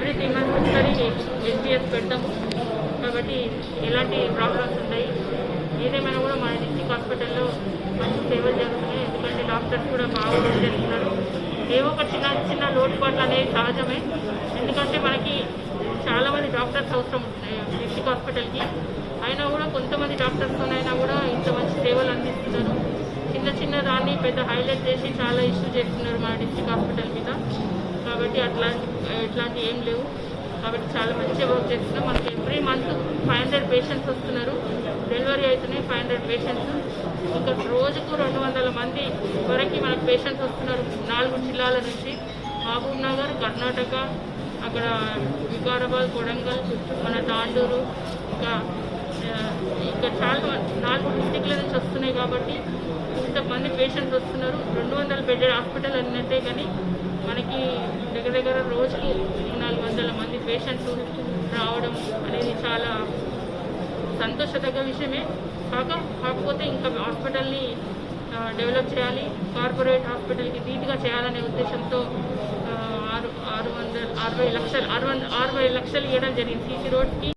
Every three months ఒకసారి SPS పెడతాము. కాబట్టి ఎలాంటి ప్రాబ్లమ్స్ ఉన్నాయి ఏదేమైనా కూడా మన డిస్టిక్ హాస్పిటల్లో మంచి సేవలు జరుగుతున్నాయి. ఎందుకంటే డాక్టర్స్ కూడా బాగా చేస్తున్నారు. ఏవో ఒక చిన్న చిన్న లోటుపాట్లు అనేవి సహజమే. ఎందుకంటే మనకి చాలామంది డాక్టర్స్ అవసరం డిస్టిక్ హాస్పిటల్కి అయినా కూడా కొంతమంది డాక్టర్స్ అయినా కూడా ఇంత మంచి సేవలు అందిస్తున్నారు. చిన్న చిన్న దాన్ని పెద్ద హైలైట్ చేసి చాలా ఇష్యూ చేస్తున్నారు మన డిస్టిక్ హాస్పిటల్ మీద. కాబట్టి అట్లాంటి ఇట్లాంటి ఏం లేవు. కాబట్టి చాలా మంచిగా వర్క్ చేస్తున్నాం. మనకి every month five hundred patients వస్తున్నారు. డెలివరీ అవుతున్నాయి ఫైవ్ హండ్రెడ్ పేషెంట్స్ ఇంకా రోజుకు రెండు వందల మంది వరకు మనకు పేషెంట్స్ వస్తున్నారు. నాలుగు జిల్లాల నుంచి మహబూబ్ నగర్ కర్ణాటక అక్కడ వికారాబాద్ కొడంగల్ మన తాండూరు ఇంకా ఇంకా చాలా నాలుగు డిస్టిక్ల నుంచి వస్తున్నాయి కాబట్టి ఇంతమంది పేషెంట్స్ వస్తున్నారు. రెండు వందల బెడ్ హాస్పిటల్ అన్నట్టే కానీ మనకి దగ్గర దగ్గర రోజుకి మూడు నాలుగు వందల మంది పేషెంట్స్ రావడం అనేది చాలా సంతోషదగ్గ విషయమే. కాక కాకపోతే ఇంకా హాస్పిటల్ని డెవలప్ చేయాలి కార్పొరేట్ హాస్పిటల్కి ధీటుగా చేయాలనే ఉద్దేశంతో ఆరు ఆరు వందల అరవై లక్షలు అరవై అరవై లక్షలు ఇవ్వడం జరిగింది. సీసీ రోడ్కి